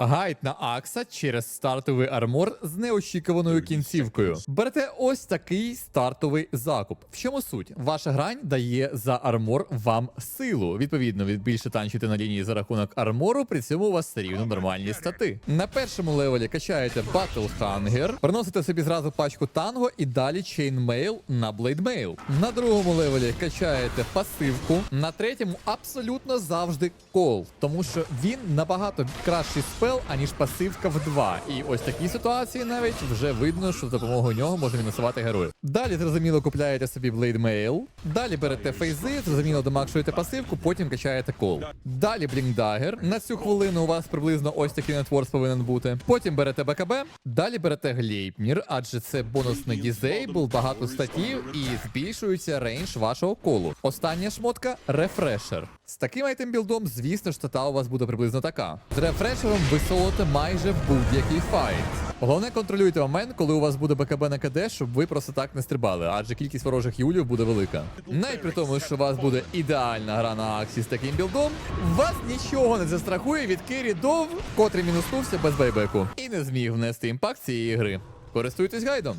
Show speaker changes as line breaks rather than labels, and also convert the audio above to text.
Гайд на Акса через стартовий армор з неочікуваною кінцівкою. Берете ось такий стартовий закуп. В чому суть? Ваша грань дає за армор вам силу. Відповідно, ви більше танчите на лінії за рахунок армору, при цьому у вас все рівно нормальні стати. На першому левелі качаєте Battle Hunger, приносите собі зразу пачку танго і далі Chainmail на Blademail. На другому левелі качаєте пасивку. На третьому абсолютно завжди кол, тому що він набагато кращий спел, аніж пасивка в 2. І ось такі ситуації навіть вже видно, що з допомогою нього можна мінусувати героїв. Далі зрозуміло купляєте собі Mail, далі берете фейзи, зрозуміло домакшуєте пасивку, потім качаєте кол. Далі Dagger. На цю хвилину у вас приблизно ось такий нетворс повинен бути. Потім берете БКБ, далі берете Глейпнір, адже це бонусний дізейбл, багато статів і збільшується рейндж вашого колу. Остання шмотка рефрешер. З таким айтембілдом, звісно ж, стата у вас буде приблизно така. З рефрешером ви солоте майже будь-який файт. Головне контролюйте момент, коли у вас буде БКБ на КД, щоб ви просто так не стрибали, адже кількість ворожих юлів буде велика. Навіть при тому, що у вас буде ідеальна гра на Аксі з таким білдом, вас нічого не застрахує від Кирі Дов, котрий мінуснувся без байбеку і не зміг внести імпакт цієї гри. Користуйтесь гайдом.